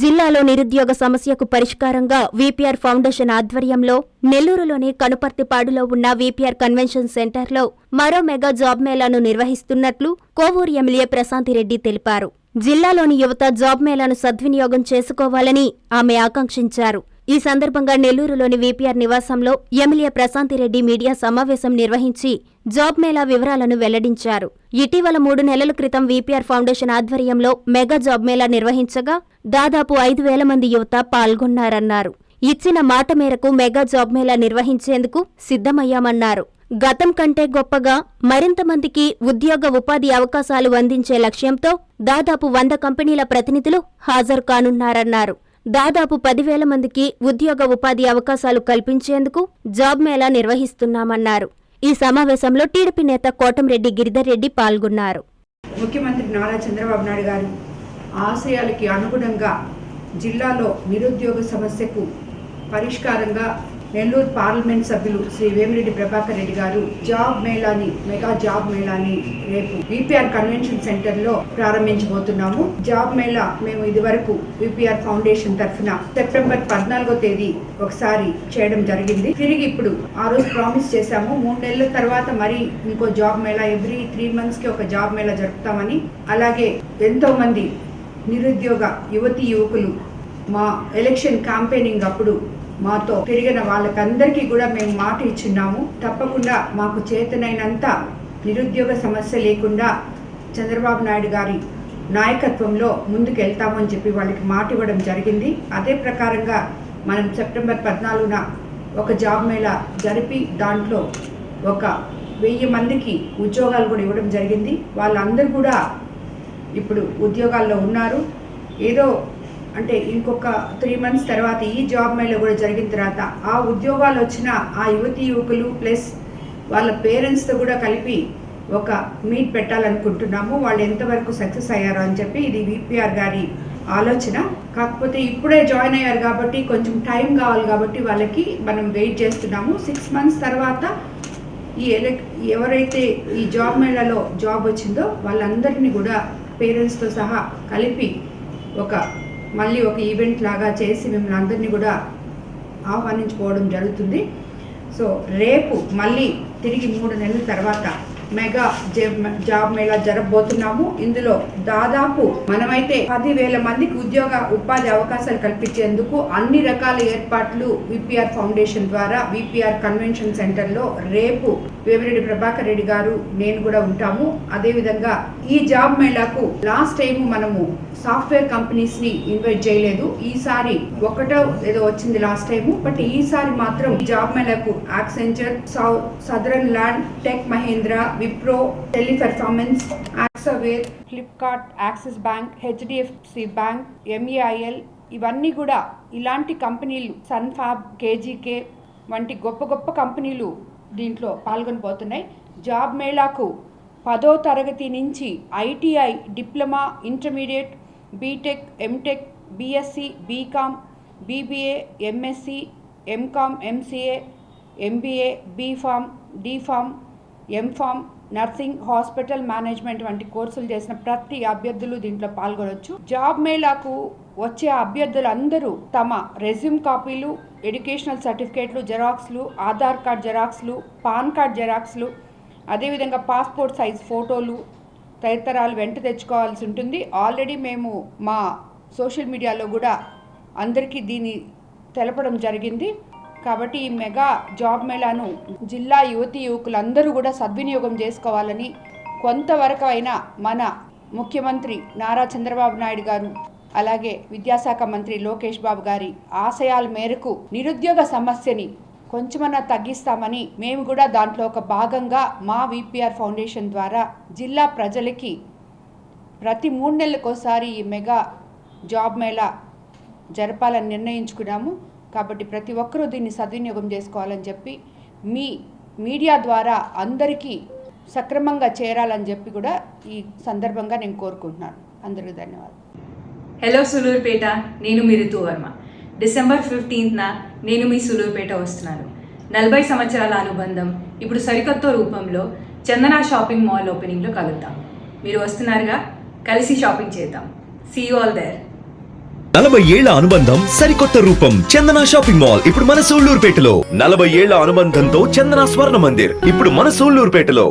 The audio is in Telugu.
జిల్లాలో నిరుద్యోగ సమస్యకు పరిష్కారంగా వీపీఆర్ ఫౌండేషన్ ఆధ్వర్యంలో నెల్లూరులోని కనుపర్తిపాడులో ఉన్న వీపీఆర్ కన్వెన్షన్ సెంటర్లో మరో మెగా జాబ్ మేళాను నిర్వహిస్తున్నట్లు కోవూరు ఎమ్మెల్యే ప్రశాంతిరెడ్డి తెలిపారు. జిల్లాలోని యువత జాబ్ మేళాను సద్వినియోగం చేసుకోవాలని ఆమె ఆకాంక్షించారు. ఈ సందర్భంగా నెల్లూరులోని వీపీఆర్ నివాసంలో ఎమ్మెల్యే ప్రశాంతిరెడ్డి మీడియా సమావేశం నిర్వహించి జాబ్ మేళా వివరాలను వెల్లడించారు. ఇటీవల మూడు నెలల క్రితం వీపీఆర్ ఫౌండేషన్ ఆధ్వర్యంలో మెగా జాబ్ మేళా నిర్వహించగా దాదాపు ఐదు వేల మంది యువత పాల్గొన్నారన్నారు. ఇచ్చిన మాట మేరకు మెగా జాబ్ మేళా నిర్వహించేందుకు సిద్ధమయ్యామన్నారు. గతం కంటే గొప్పగా మరింత మందికి ఉద్యోగ ఉపాధి అవకాశాలు అందించే లక్ష్యంతో దాదాపు వంద కంపెనీల ప్రతినిధులు హాజరు కానున్నారన్నారు. దాదాపు పదివేల మందికి ఉద్యోగ ఉపాధి అవకాశాలు కల్పించేందుకు జాబ్ మేళా నిర్వహిస్తున్నామన్నారు. ఈ సమావేశంలో టీడీపీ నేత కోటంరెడ్డి గిరిధర్ రెడ్డి పాల్గొన్నారు. ముఖ్యమంత్రి నారా చంద్రబాబు నాయుడు గారు ఆశయాలకి అనుగుణంగా జిల్లాలో నిరుద్యోగ సమస్యకు పరిష్కారంగా నెల్లూరు పార్లమెంట్ సభ్యులు శ్రీ వేమిరెడ్డి ప్రభాకర్ రెడ్డి గారు జాబ్ మేళాని మెగా జాబ్ మేళాని రేపు విపిఆర్ కన్వెన్షన్ సెంటర్లో ప్రారంభించబోతున్నాము. జాబ్ మేళా మేము ఇదివరకు విపిఆర్ ఫౌండేషన్ తరఫున సెప్టెంబర్ పద్నాలుగో తేదీ ఒకసారి చేయడం జరిగింది. తిరిగి ఇప్పుడు ఆ రోజు ప్రామిస్ చేశాము. మూడు నెలల తర్వాత మరి ఇంకో జాబ్ మేళా ఎవ్రీ త్రీ మంత్స్కి ఒక జాబ్ మేళా జరుపుతామని. అలాగే ఎంతో మంది నిరుద్యోగ యువతి యువకులు మా ఎలక్షన్ క్యాంపెయినింగ్ అప్పుడు మాతో తిరిగిన వాళ్ళకందరికీ కూడా మేము మాట ఇచ్చున్నాము. తప్పకుండా మాకు చేతనైనంత నిరుద్యోగ సమస్య లేకుండా చంద్రబాబు నాయుడు గారి నాయకత్వంలో ముందుకెళ్తామని చెప్పి వాళ్ళకి మాట ఇవ్వడం జరిగింది. అదే ప్రకారంగా మనం సెప్టెంబర్ పద్నాలుగున ఒక జాబ్ మేళా జరిపి దాంట్లో ఒక వెయ్యి మందికి ఉద్యోగాలు కూడా ఇవ్వడం జరిగింది. వాళ్ళందరూ కూడా ఇప్పుడు ఉద్యోగాల్లో ఉన్నారు. ఏదో అంటే ఇంకొక త్రీ మంత్స్ తర్వాత ఈ జాబ్ మేళ కూడా జరిగిన తర్వాత ఆ ఉద్యోగాలు వచ్చిన ఆ యువతి యువకులు ప్లస్ వాళ్ళ పేరెంట్స్తో కూడా కలిపి ఒక మీట్ పెట్టాలనుకుంటున్నాము. వాళ్ళు ఎంతవరకు సక్సెస్ అయ్యారో అని చెప్పి ఇది విపిఆర్ గారి ఆలోచన. కాకపోతే ఇప్పుడే జాయిన్ అయ్యారు కాబట్టి కొంచెం టైం కావాలి కాబట్టి వాళ్ళకి మనం వెయిట్ చేస్తున్నాము. సిక్స్ మంత్స్ తర్వాత ఈ ఎలక్ ఎవరైతే ఈ జాబ్ మేళలో జాబ్ వచ్చిందో వాళ్ళందరినీ కూడా పేరెంట్స్తో సహా కలిపి ఒక మళ్ళీ ఒక ఈవెంట్ లాగా చేసి మిమ్మల్ని అందరినీ కూడా ఆహ్వానించుకోవడం జరుగుతుంది. సో రేపు మళ్ళీ తిరిగి మూడు నెలల తర్వాత మెగా జాబ్ మేళా జరగబోతున్నాము. ఇందులో దాదాపు మనమైతే పదివేల మందికి ఉద్యోగ ఉపాధి అవకాశాలు కల్పించేందుకు అన్ని రకాల ఏర్పాట్లు విపిఆర్ ఫౌండేషన్ ద్వారా విపిఆర్ కన్వెన్షన్ సెంటర్లో రేపు వేమిరెడ్డి ప్రభాకర్ రెడ్డి గారు నేను కూడా ఉంటాము. అదేవిధంగా ఈ జాబ్ మేళాకు లాస్ట్ టైం మనము సాఫ్ట్వేర్ కంపెనీస్ని ఇన్వైట్ చేయలేదు. ఈసారి ఒకటో ఏదో వచ్చింది లాస్ట్ టైం బట్ ఈసారి మాత్రం ఈ job మేళాకు Accenture Sutherland tech Mahindra Wipro Teleperformance యాక్సవేర్ Flipkart Axis bank HDFC bank MEIL ఇవన్నీ కూడా ఇలాంటి కంపెనీలు సన్ఫాబ్ కేజీకే వంటి గొప్ప గొప్ప కంపెనీలు దీంట్లో పాల్గొనబోతున్నాయి. జాబ్ మేళాకు పదో తరగతి నుంచి ITI diploma intermediate BTech MTech BSc BCom BBA MSc MCom MCA MBA BPharm DPharm MPharm nursing hospital management వంటి కోర్సులు చేసిన ప్రతి అభ్యర్థులు దీంట్లో పాల్గొనవచ్చు జాబ్ మేళాకు వచ్చే అభ్యర్థులందరూ తమ రెజ్యూమ్ కాపీలు ఎడ్యుకేషనల్ సర్టిఫికేట్లు జెరాక్స్లు ఆధార్ కార్డ్ జెరాక్స్లు పాన్ కార్డ్ జెరాక్స్లు అదేవిధంగా పాస్పోర్ట్ సైజ్ ఫోటోలు తదితరాలు వెంట తెచ్చుకోవాల్సి ఉంటుంది. ఆల్రెడీ మేము మా సోషల్ మీడియాలో కూడా అందరికీ దీన్ని తెలపడం జరిగింది. కాబట్టి ఈ మెగా జాబ్ మేళాను జిల్లా యువతి యువకులందరూ కూడా సద్వినియోగం చేసుకోవాలని కొంతవరకు అయినా మన ముఖ్యమంత్రి నారా చంద్రబాబు నాయుడు గారు అలాగే విద్యాశాఖ మంత్రి లోకేష్ బాబు గారి ఆశయాల మేరకు నిరుద్యోగ సమస్యని కొంచెమన్నా తగ్గిస్తామని మేము కూడా దాంట్లో ఒక భాగంగా మా విపిఆర్ ఫౌండేషన్ ద్వారా జిల్లా ప్రజలకి ప్రతి మూడు నెలలకోసారి ఈ మెగా జాబ్ మేళా జరపాలని నిర్ణయించుకున్నాము. కాబట్టి ప్రతి ఒక్కరూ దీన్ని సద్వినియోగం చేసుకోవాలని చెప్పి మీ మీడియా ద్వారా అందరికీ సక్రమంగా చేరాలని చెప్పి కూడా ఈ సందర్భంగా నేను కోరుకుంటున్నాను. అందరికీ ధన్యవాదాలు. హలో సులూరుపేట నేను మీ వర్మ. డిసెంబర్ ఫిఫ్టీన్త్న నేను మీ సులూరుపేట వస్తున్నాను. నలభై సంవత్సరాల అనుబంధం ఇప్పుడు సరికొత్త రూపంలో చందన షాపింగ్ మాల్ ఓపెనింగ్లో కలుద్దాం. మీరు వస్తున్నారుగా? కలిసి షాపింగ్ చేద్దాం. సీ ఆల్ దేర్ నలభై ఏళ్ళ అనుబంధం సరికొత్త రూపం చందన షాపింగ్ మాల్ ఇప్పుడు మన సూళ్ళూరుపేటలో నలభై ఏళ్ళ అనుబంధంతో చందన స్వర్ణ మందిర్ ఇప్పుడు మన సూళ్ళూరుపేటలో